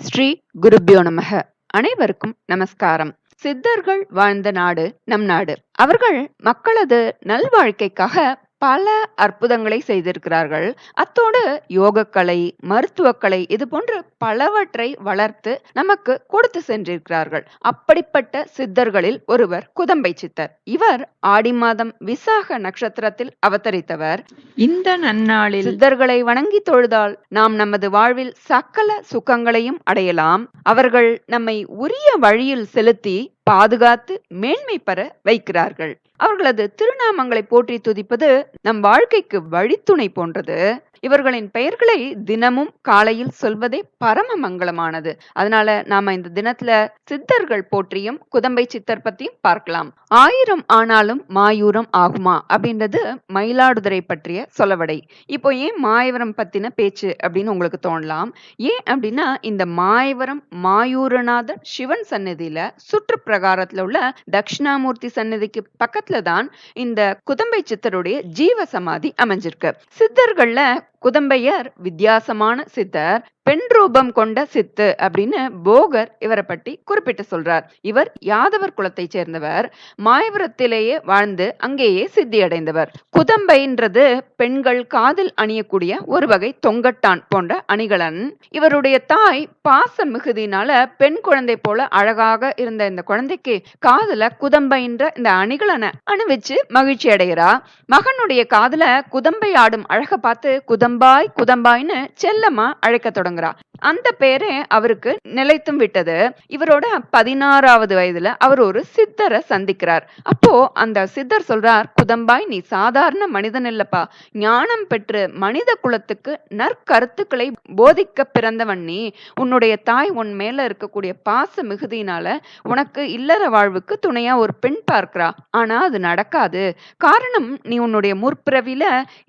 ஸ்ரீ குருபியோ நமக. அனைவருக்கும் நமஸ்காரம். சித்தர்கள் வாழ்ந்த நாடு நம் நாடு. அவர்கள் மக்களது நல்வாழ்க்கைக்காக பல அற்புதங்களை செய்திருக்கிறார்கள். அத்தோடு யோகக்கலை மருத்துவக்கலை இது போன்ற பலவற்றை வளர்த்து நமக்கு கொடுத்து சென்றிருக்கிறார்கள். அப்படிப்பட்ட சித்தர்களில் ஒருவர் குதம்பை சித்தர். இவர் ஆடி மாதம் விசாக நட்சத்திரத்தில் அவதரித்தவர். இந்த நன்னாளில் சித்தர்களை வணங்கி தொழுதால் நாம் நமது வாழ்வில் சகல சுகங்களையும் அடையலாம். அவர்கள் நம்மை உரிய வழியில் செலுத்தி பாதுகாத்து மேன்மை பெற வைக்கிறார்கள். அவர்களது திருநாமங்களை போற்றி துதிப்பது நம் வாழ்க்கைக்கு வழித்துணை போன்றது. இவர்களின் பெயர்களை தினமும் காலையில் சொல்வதே பரம மங்களமானது. அதனால நாம இந்த தினத்துல சித்தர்கள் போற்றியும் குதம்பை சித்தர் பத்தியும் பார்க்கலாம். ஆயிரம் ஆனாலும் மாயூரம் ஆகுமா அப்படின்றது மயிலாடுதுறை பற்றிய சொலவடை இப்போ ஏன் மாயவரம் பத்தின பேச்சு அப்படின்னு உங்களுக்கு தோணலாம். ஏன் அப்படின்னா இந்த மாயவரம் மாயூரநாதர் சிவன் சன்னதியில சுற்று பிரகாரத்துல உள்ள தட்சிணாமூர்த்தி சன்னதிக்கு பக்கத்துல தான் இந்த குதம்பை சித்தருடைய ஜீவ சமாதி அமைஞ்சிருக்கு. சித்தர்கள்ல குதம்பையர் வித்தியாசமான சித்தர். பெண் ரூபம் கொண்ட சித்து அப்படின்னு போகர் இவரை பற்றி குறிப்பிட்டு சொல்றார். இவர் யாதவர் குலத்தை சேர்ந்தவர் மாயபுரத்திலேயே வாழ்ந்து அங்கேயே சித்தி அடைந்தவர் குதம்பைன்றது பெண்கள் காதில் அணியக்கூடிய ஒரு வகை தொங்கட்டான் போன்ற அணிகலன். இவருடைய தாய் பாச மிகுதினால பெண் குழந்தை போல அழகாக இருந்த இந்த குழந்தைக்கு காதுல குதம்பைன்ற இந்த அணிகலனை அணிவிச்சு மகிழ்ச்சி அடைகிறா. மகனுடைய காதுல குதம்பை ஆடும் அழக பார்த்து குதம்பாய் குதம்பாய்னு செல்லமா அழைக்க தொடங்குறா அந்த பேரே அவருக்கு நிலைத்தும் விட்டது. இவரோட பதினாறாவது வயதுல அவர் ஒரு சித்தரை சந்திக்கிறார். அப்போ அந்த சித்தர் சொல்றார் குதம்பாய் நீ சாதாரண மனிதன் இல்லப்பா. ஞானம் பெற்று மனித குலத்துக்கு நற்கருத்துக்களை போதிக்க பிறந்தவன் நீ. உன்னுடைய தாய் உன் மேல இருக்கக்கூடிய பாச மிகுதியினால உனக்கு இல்லற வாழ்வுக்கு துணையா ஒரு பெண் பார்க்கிறா. ஆனா அது நடக்காது. காரணம் நீ உன்னுடைய முற்பிறவில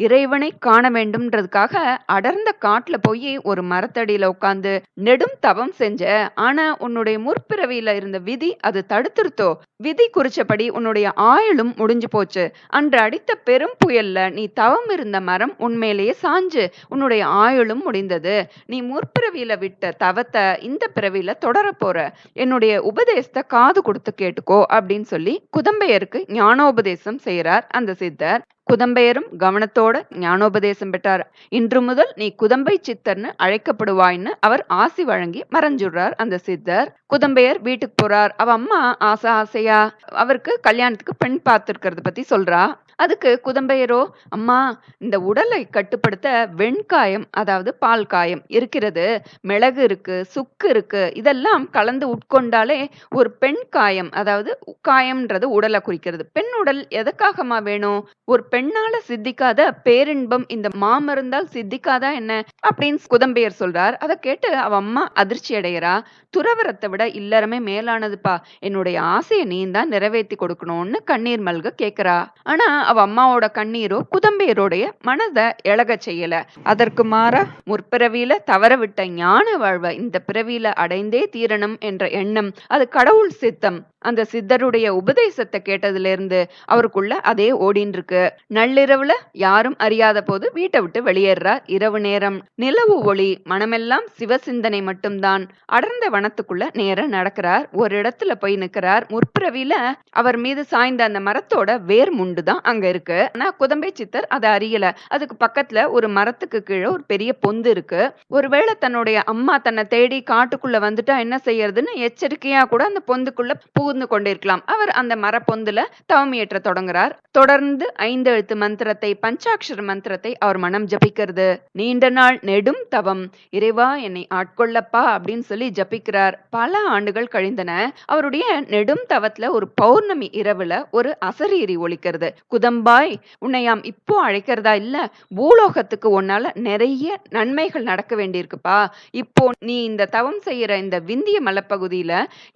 இறைவனை காண வேண்டும்ன்றதுக்காக அடர்ந்த காட்டுல போய் ஒரு மரத்தை மரத்தடியில உட்காந்து நெடும் தவம் செஞ்ச ஆனா உன்னுடைய முற்பிறவியில இருந்த விதி அது தடுத்துருத்தோ? விதி குறிச்சபடி உன்னுடைய ஆயுளும் முடிஞ்சு போச்சு. அன்று அடித்த பெரும் புயல்ல நீ தவம் இருந்த மரம் உண்மையிலேயே சாஞ்சு உன்னுடைய ஆயுளும் முடிந்தது. நீ முற்பிறவியில விட்ட தவத்தை இந்த பிறவியில தொடர போற என்னுடைய உபதேசத்தை காது கொடுத்து கேட்டுக்கோ அப்படின்னு சொல்லி குதம்பையருக்கு ஞானோபதேசம் செய்யறார் அந்த சித்தர். குதம்பையரும் கவனத்தோட ஞானோபதேசம் பெற்றார். இன்று முதல் நீ குதம்பை சித்தர்னு அழைக்கப்படுவாய்ன்னு அவர் ஆசி வழங்கி மறைஞ்சுடுறார் அந்த சித்தர். குதம்பையர் வீட்டுக்கு போறார். அவ அம்மா ஆசை ஆசையா? அவருக்கு கல்யாணத்துக்கு பெண் பார்த்திருக்கிறத பத்தி சொல்றா. அதுக்கு குதம்பையரோ அம்மா இந்த உடலை கட்டுப்படுத்த வெண்காயம் அதாவது பால் காயம் இருக்கிறது. மிளகு இருக்கு சுக்கு இருக்கு. இதெல்லாம் கலந்து உட்கொண்டாலே ஒரு பெண் காயம் அதாவது காயம்ன்றது உடலை குறிக்கிறது. பெண் உடல் எதற்காகமா வேணும்? ஒரு பெண்ணால சித்திக்காத பேரின்பம் இந்த மாமருந்தால் சித்திக்காதா என்ன? அப்படின்னு குதம்பையர் சொல்றார். அதை கேட்டு அவ அம்மா அதிர்ச்சி அடைகிறா துறவரத்தை விட இல்லறமே மேலானதுப்பா. என்னுடைய ஆசையை நீ தான் நிறைவேற்றி கொடுக்கணும்னு கண்ணீர் மல்க கேட்கிறா ஆனா அவ அம்மாவோட கண்ணீரோ குதம்பையருடைய மனதை இழக செய்யல. அதற்கு மாற முற்பிறவியில தவற விட்ட ஞான வாழ்வை இந்த பிறவியில அடைந்தே தீரணும் என்ற எண்ணம் அது கடவுள் சித்தம். அந்த சித்தருடைய உபதேசத்தை கேட்டதுல இருந்து அவருக்குள்ள அதே ஓடின்னு இருக்கு நள்ளிரவுல யாரும் அறியாத போது வீட்டை விட்டு வெளியேறார் இரவு நேரம். நிலவு ஒளி மனமெல்லாம் சிவசிந்தனை மட்டும்தான். அடர்ந்த வனத்துக்குள்ள நேர நடக்கிறார் ஒரு இடத்துல போய் நிக்கிறார் முற்பிறவியில அவர் மீது சாய்ந்த அந்த மரத்தோட வேர் முண்டு தான் அங்க அங்க இருக்கு. ஆனா குதம்பை சித்தர் அதை அறியல. அதுக்கு பக்கத்துல ஒரு மரத்துக்கு கீழே ஒரு பெரிய பொந்து இருக்கு. ஒருவேளை தன்னுடைய அம்மா தன்னை தேடி காட்டுக்குள்ள வந்துட்டா என்ன செய்யறதுன்னு எச்சரிக்கையா கூட அந்த பொந்துக்குள்ள புகுந்து கொண்டிருக்கலாம். அவர் அந்த மர பொந்துல தவம் தொடங்குறார். தொடர்ந்து ஐந்து எழுத்து மந்திரத்தை பஞ்சாட்சர மந்திரத்தை அவர் மனம் ஜபிக்கிறது. நீண்ட நாள் நெடும் தவம். இறைவா என்னை ஆட்கொள்ளப்பா அப்படின்னு சொல்லி ஜபிக்கிறார். பல ஆண்டுகள் கழிந்தன. அவருடைய நெடும் தவத்துல ஒரு பௌர்ணமி இரவுல ஒரு அசரீரி ஒழிக்கிறது குதம் குதம்பாய் உன்னையாம் இப்போ அழைக்கிறதா இல்ல பூலோகத்துக்கு உன்னால நிறைய நன்மைகள் நடக்க வேண்டியிருக்குப்பா. இப்போ நீ இந்த தவம் செய்யற இந்த விந்திய மலைப்பகுதியில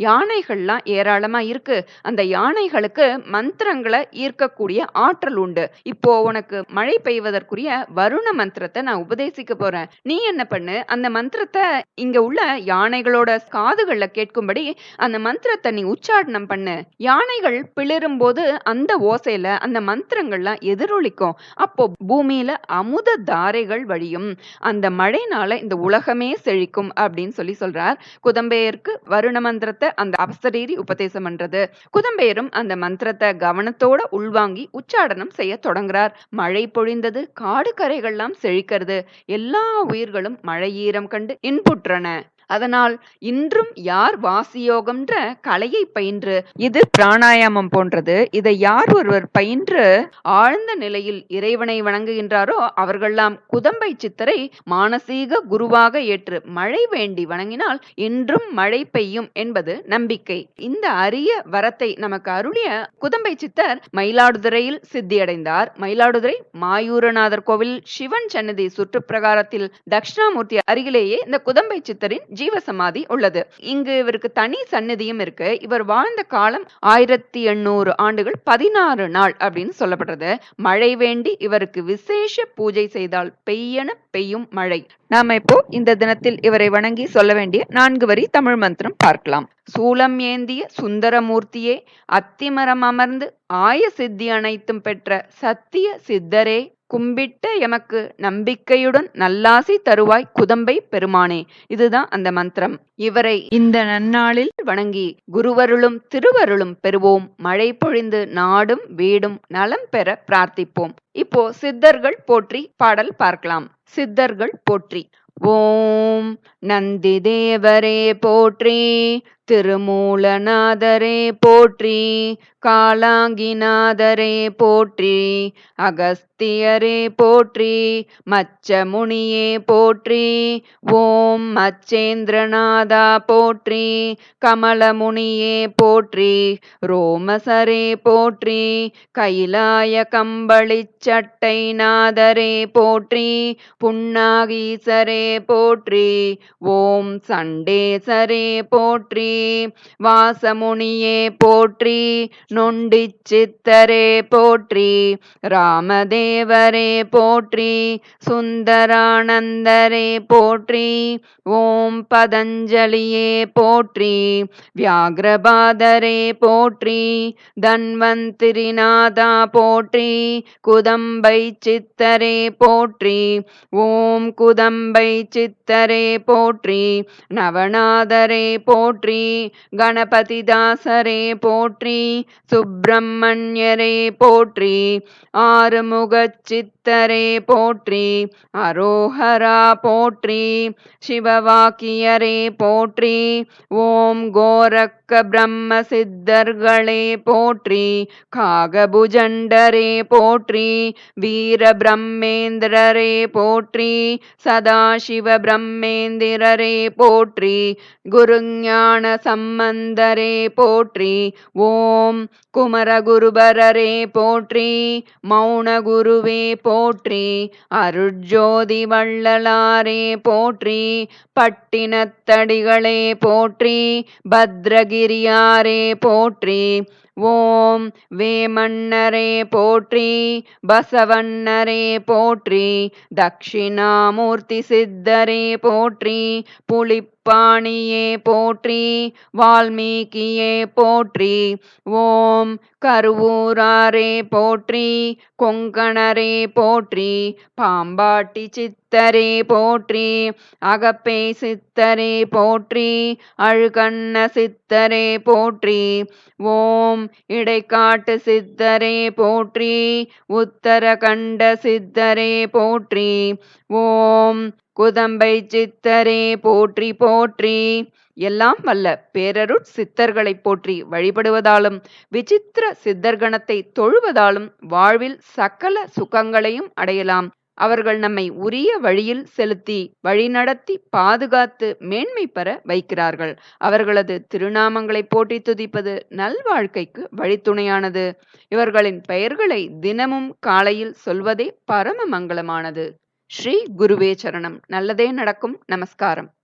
யானைகள்லாம் ஏராளமா இருக்கு. அந்த யானைகளுக்கு மந்திரங்களை ஈர்க்கக்கூடிய ஆற்றல் உண்டு. இப்போ உனக்கு மழை பெய்வதற்குரிய வருண மந்திரத்தை நான் உபதேசிக்க போறேன். நீ என்ன பண்ணு? அந்த மந்திரத்தை இங்க உள்ள யானைகளோட காதுகள்ல கேட்கும்படி அந்த மந்திரத்தை நீ உச்சாடனம் பண்ணு. யானைகள் பிளிரும் போது அந்த ஓசையில அந்த மந்திரங்கள்லாம் எதிரொலிக்கும். அப்போ பூமியில அமுத தாரைகள் வழியும். அந்த மழைனால இந்த உலகமே செழிக்கும் அப்படின்னு சொல்லி சொல்றார். குதம்பையருக்கு வருண மந்திரத்தை அந்த அப்சரீரி உபதேசம் பண்றது. குதம்பையரும் அந்த மந்திரத்தை கவனத்தோட உள்வாங்கி உச்சாடனம் செய்ய தொடங்குறார். மழை பொழிந்தது காடு கரைகள்லாம் செழிக்கிறது. எல்லா உயிர்களும் மழை ஈரம் கண்டு இன்புற்றன. அதனால் இன்றும் யார் வாசியோகம்ன்ற கலையை பயின்று இது பிராணாயாமம் போன்றது. இதை யார் ஒருவர் பயின்று ஆழ்ந்த நிலையில் இறைவனை வணங்குகின்றாரோ அவர்கள்லாம் குதம்பை சித்தரை மானசீக குருவாக ஏற்று மழை வேண்டி வணங்கினால் இன்றும் மழை பெய்யும் என்பது நம்பிக்கை. இந்த அரிய வரத்தை நமக்கு அருளிய குதம்பை சித்தர் மயிலாடுதுறையில் சித்தியடைந்தார். மயிலாடுதுறை மாயூரநாதர் கோவில் சிவன் சன்னதி சுற்றுப்பிரகாரத்தில் தட்சிணாமூர்த்தி அருகிலேயே இந்த குதம்பை சித்தரின் ஜீவசமாதி உள்ளது. இங்கு இவருக்கு தனி சந்நிதியும் இருக்கு. இவர் வாழ்ந்த காலம் ஆயிரத்தி எண்ணூறு ஆண்டுகள் பதினாறு நாள் அப்படின்னு சொல்லப்படுறது. மழை வேண்டி இவருக்கு விசேஷ பூஜை செய்தால் பெய்யன பெய்யும் மழை. நாம இப்போ இந்த தினத்தில் இவரை வணங்கி சொல்ல வேண்டிய நான்கு வரி தமிழ் மந்திரம் பார்க்கலாம். சூலம் ஏந்திய சுந்தரமூர்த்தியே அத்திமரம் அமர்ந்து ஆய சித்தி அனைத்தும் பெற்ற சத்திய சித்தரே கும்பிட்ட எமக்கு நம்பிக்கையுடன் நல்லாசி தருவாய் குதம்பை பெருமானே. இதுதான் அந்த மந்திரம். இவரை இந்த நன்னாளில் வணங்கி குருவருளும் திருவருளும் பெறுவோம். மழை பொழிந்து நாடும் வீடும் நலம் பெற பிரார்த்திப்போம். இப்போ சித்தர்கள் போற்றி பாடல் பார்க்கலாம். சித்தர்கள் போற்றி. ஓம் நந்தி தேவரே போற்றி. திருமூலநாதரே போற்றி காலாங்கிநாதரே போற்றி அகஸ்தியரே போற்றி மச்சமுனியே போற்றி ஓம் மச்சேந்திரநாதா போற்றி கமலமுனியே போற்றி ரோமசரே போற்றி கைலாய கம்பளிச்சட்டை நாதரே போற்றி புன்னாகீசரே போற்றி ஓம் சண்டேசரே போற்றி வாசமுனியே போற்றி நொண்டி சித்தரே போற்றி ராமதேவரே போற்றி சுந்தரானந்தரே போற்றி ஓம் பதஞ்சலியே போற்றி வியாகிரபாதரே போற்றி தன்வந்திரிநாதா போற்றி குதம்பை சித்தரே போற்றி ஓம் குதம்பை சித்தரே போற்றி நவநாதரே போற்றி கணபதிதாசரே போற்றி சுப்பிரமணியரே போற்றி ஆறுமுகச் சித்தரே போற்றி அரோஹரா போற்றி சிவவாக்கியரே போற்றி ஓம் கோரக்க பிரம்ம சித்தர்களே போற்றி காகபுஜண்டரே போற்றி வீர பிரம்மேந்திரரே போற்றி சதாசிவ பிரம்மேந்திரரே போற்றி குருஞான சம்பந்தரே போற்றி. ஓம் குமரகுருபரரே போற்றி. மௌனகுருவே போற்றி. அருட்ஜோதி வள்ளலாரே போற்றி. பட்டினத்தடிகளே போற்றி. பத்ரகிரியாரே போற்றி. ஓம் வேமன்னரே போற்றி பசவன்னரே போற்றி தக்ஷிணாமூர்த்தி சித்தரே போற்றி புலி பாணியே போற்றி வால்மீகியே போற்றி ஓம் கருவூராரே போற்றி கொங்கணரே போற்றி பாம்பாட்டி சித்தரே போற்றி அகப்பே சித்தரே போற்றி அழுகண்ண சித்தரே போற்றி ஓம் இடைக்காட்டு சித்தரே போற்றி உத்தரகண்ட சித்தரே போற்றி ஓம் குதம்பை சித்தரே போற்றி போற்றி. எல்லாம் வல்ல பேரருட் சித்தர்களை போற்றி வழிபடுவதாலும் விசித்திர சித்தர்கணத்தை தொழுவதாலும் வாழ்வில் சகல சுகங்களையும் அடையலாம். அவர்கள் நம்மை உரிய வழியில் செலுத்தி வழிநடத்தி பாதுகாத்து மேன்மை பெற வைக்கிறார்கள். அவர்களது திருநாமங்களை போட்டி துதிப்பது நல்வாழ்க்கைக்கு வழித்துணையானது. இவர்களின் பெயர்களை தினமும் காலையில் சொல்வதே பரம மங்களமானது ஸ்ரீ குருவே சரணம். நல்லதே நடக்கும். நமஸ்காரம்.